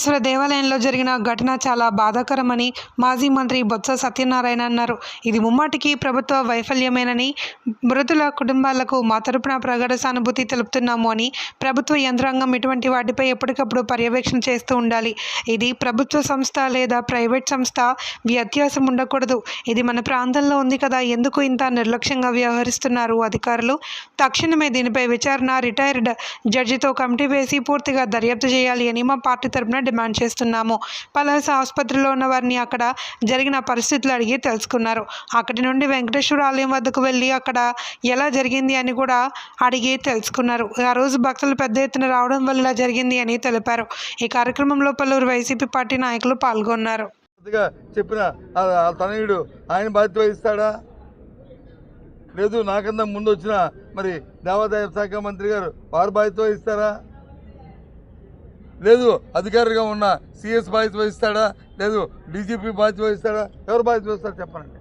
వెంకటేశ్వర దేవాలయంలో జరిగిన ఘటన చాలా బాధాకరమని మాజీ మంత్రి బొత్స సత్యనారాయణ అన్నారు. ఇది ముమ్మాటికి ప్రభుత్వ వైఫల్యమేనని మృతుల కుటుంబాలకు మా తరపున ప్రగాఢ సానుభూతి తెలుపుతున్నాము అని ప్రభుత్వ యంత్రాంగం ఇటువంటి వాటిపై ఎప్పటికప్పుడు పర్యవేక్షణ చేస్తూ ఉండాలి. ఇది ప్రభుత్వ సంస్థ లేదా ప్రైవేట్ సంస్థ వ్యత్యాసం ఉండకూడదు. ఇది మన ప్రాంతంలో ఉంది కదా ఎందుకు ఇంత నిర్లక్ష్యంగా వ్యవహరిస్తున్నారు అధికారులు? తక్షణమే దీనిపై విచారణ రిటైర్డ్ జడ్జితో కమిటీ వేసి పూర్తిగా దర్యాప్తు చేయాలి అని మా పార్టీ తరపున డిమాండ్ చేస్తున్నాము. పలాస ఆసుపత్రిలో ఉన్న వారిని అక్కడ జరిగిన పరిస్థితులు అడిగి తెలుసుకున్నారు. అక్కడి నుండి వెంకటేశ్వర ఆలయం వద్దకు వెళ్ళి అక్కడ ఎలా జరిగింది అని కూడా అడిగి తెలుసుకున్నారు. ఆ రోజు భక్తులు పెద్ద ఎత్తున రావడం వల్ల జరిగింది అని తెలిపారు. ఈ కార్యక్రమంలో పలువురు వైసీపీ పార్టీ నాయకులు పాల్గొన్నారు. చెప్పిన తనయుడు ఆయన బాధ్యత వహిస్తాడా? లేదు నాకన్నా ముందు వచ్చిన మరి దేవాదాయ శాఖ మంత్రి గారు వారు బాధ్యత వహిస్తారా? లేదు అధికారిగా ఉన్న సిఎస్ బాధ్యత వహిస్తాడా? లేదు డీజీపీ బాధ్యత వహిస్తాడా? ఎవరు బాధ్యత వహిస్తారు చెప్పనండి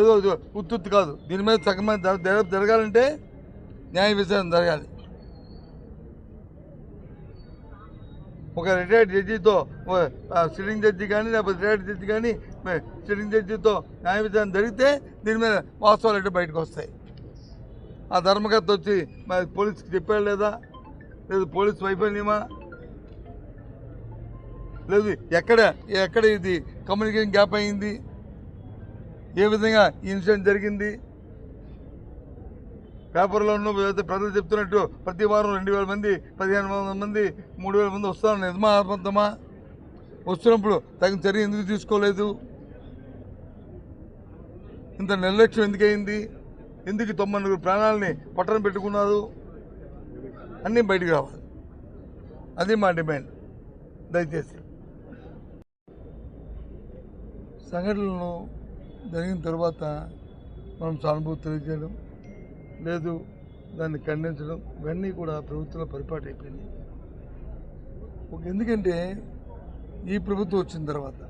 ఏదో ఉత్తుత్తు కాదు. దీని మీద సగమైన జరగాలంటే న్యాయ విచారణ జరగాలి. ఒక రిటైర్డ్ జడ్జితో సిట్టింగ్ జడ్జి కానీ లేకపోతే రిటైర్డ్ జడ్జి కానీ సిట్టింగ్ జడ్జితో న్యాయ విచారణ జరిగితే దీని మీద వాస్తవాలు అంటే బయటకు వస్తాయి. ఆ ధర్మకర్త వచ్చి మరి పోలీస్కి చెప్పాడు లేదా? లేదు పోలీస్ వైఫల్యమా? లేదు ఎక్కడ ఎక్కడ ఇది? కమ్యూనికేషన్ గ్యాప్ అయింది? ఏ విధంగా ఈ ఇన్సిడెంట్ జరిగింది? పేపర్లో ఉన్న ప్రజలు చెప్తున్నట్టు ప్రతి వారం రెండు వేల మంది పదిహేను వందల మంది మూడు వేల మంది వస్తాను నిజమా అబద్ధమా వస్తున్నప్పుడు తగిన చర్య ఎందుకు తీసుకోలేదు? ఇంత నిర్లక్ష్యం ఎందుకయింది? ఎందుకు ఈ తొంభై నలుగురు ప్రాణాలని పట్టణం పెట్టుకున్నారు? అన్నీ బయటికి రావాలి. అది మా డిమాండ్. దయచేసి. సంఘటనలు జరిగిన తర్వాత మనం సానుభూతి తెలియజేయడం లేదు దాన్ని ఖండించడం ఇవన్నీ కూడా ప్రభుత్వంలో పరిపాటు అయిపోయింది ఎందుకంటే ఈ ప్రభుత్వం వచ్చిన తర్వాత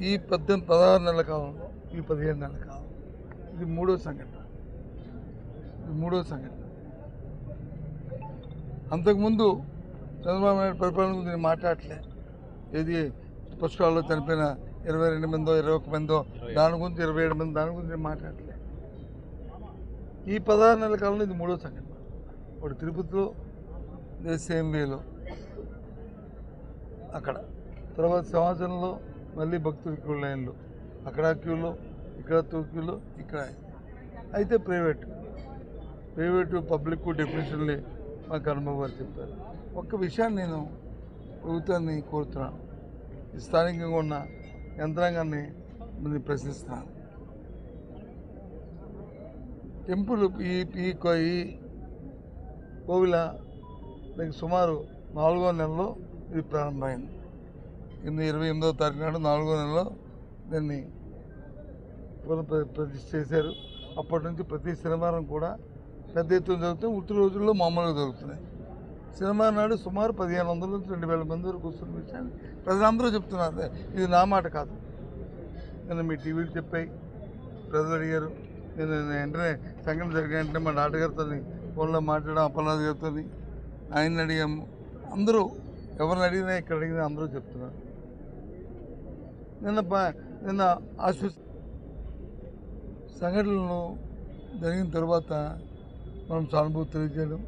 ఈ పద్దెనిమిది పదహారు నెలల కాలంలో ఈ పదిహేను నెలల కాలం ఇది మూడో సంఘటన. ఇది మూడో సంఘటన. అంతకుముందు చంద్రబాబు నాయుడు పరిపాలన గురించి నేను మాట్లాడలే. ఏది పుష్కరాల్లో చనిపోయిన ఇరవై రెండు మందో ఇరవై ఒక మందో దాని గురించి ఇరవై ఏడు మంది దాని గురించి నేను మాట్లాడలే. ఈ పదహారు నెలల కాలంలో ఇది మూడో సంఘటన. ఒకటి తిరుపతిలో సేమ్ వేలో అక్కడ. తర్వాత సింహాచలంలో మళ్ళీ భక్తుల క్యూ లైన్లు. అక్కడ క్యూలో ఇక్కడ క్యూలో ఇక్కడ. అయితే ప్రైవేట్. ప్రైవేటు పబ్లిక్ డెఫినేషన్లే మాకు అనుభవాలు గారు చెప్పారు. ఒక్క విషయాన్ని నేను ప్రభుత్వాన్ని కోరుతున్నాను ఈ స్థానికంగా ఉన్న యంత్రాంగాన్ని నేను ప్రశ్నిస్తున్నాను టెంపుల్ ఈ ఈ ఈ కోవిల దానికి సుమారు నాలుగో నెలలో ఇది ప్రారంభమైంది. ఎనిమిది ఇరవై ఎనిమిదవ తారీఖు నాడు నాలుగో నెలలో దాన్ని పునఃప్ర- చేశారు. అప్పటి నుంచి ప్రతి శనివారం కూడా పెద్ద ఎత్తున జరుగుతుంది ఉత్తి రోజుల్లో మామూలుగా జరుగుతున్నాయి. శనివారం నాడు సుమారు పదిహేను వందల నుంచి రెండు వేల మంది వరకు వస్తున్న విషయాన్ని ప్రజలందరూ చెప్తున్నారు. ఇది నా మాట కాదు. నేను మీ టీవీలు చెప్పాయి. ప్రజలు అడిగారు. నేను వెంటనే సంఘటన జరిగిన వెంటనే మా డాక్టర్ గారితో ఫోన్లో మాట్లాడడం అప్పలనాథ్ గారితో ఆయన్ని అడిగాము అందరూ ఎవరిని అడిగినా ఇక్కడ అడిగినా అందరూ చెప్తున్నారు. నిన్న నిన్న ఆశ్వస్ సంఘటనలు జరిగిన తర్వాత మనం సానుభూతి తెలియజేయడం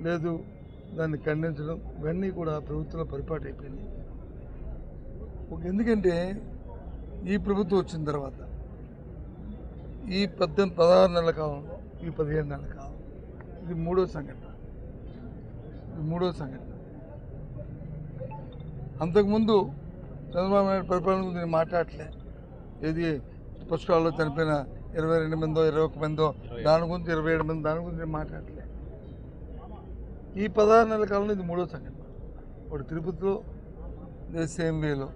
లేదు దాన్ని ఖండించడం ఇవన్నీ కూడా ప్రభుత్వంలో పరిపాటు అయిపోయింది ఒక ఎందుకంటే ఈ ప్రభుత్వం వచ్చిన తర్వాత ఈ పద్దెనిమిది పదహారు నెలల కాలంలో ఈ పదిహేను నెలల కాలం ఇది మూడో సంఘటన. ఇది మూడో సంఘటన. అంతకుముందు చంద్రబాబు నాయుడు పరిపాలన గురించి నేను మాట్లాడలే. ఏది పుష్కరాల్లో చనిపోయిన ఇరవై రెండు మందో ఇరవై ఒక మందో దాని గురించి ఇరవై ఏడు మంది దాని గురించి నేను మాట్లాడలే ఈ పదహారు నెలల కాలంలో ఇది మూడో సంఘటన. ఒకటి తిరుపతిలో సేమ్ వేలో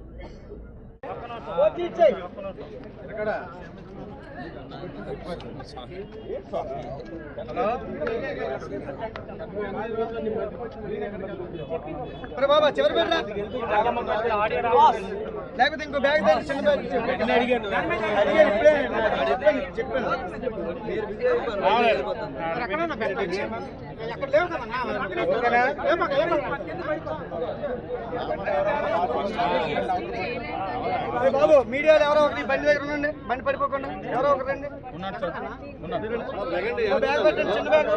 బాబా చివరి పెట్టరా లేకపోతే ఇంకో బ్యాగ్ దగ్గర చిన్న బ్యాగ్. అడిగాను. ఇప్పుడే చెప్పాను. బాబు మీడియాలో ఎవరో ఒకటి బండి దగ్గర ఉండండి. బండి పడిపోకుండా. ఎవరో ఒకరు రండి. బ్యాగ్ పెట్టండి చిన్న బ్యాగ్.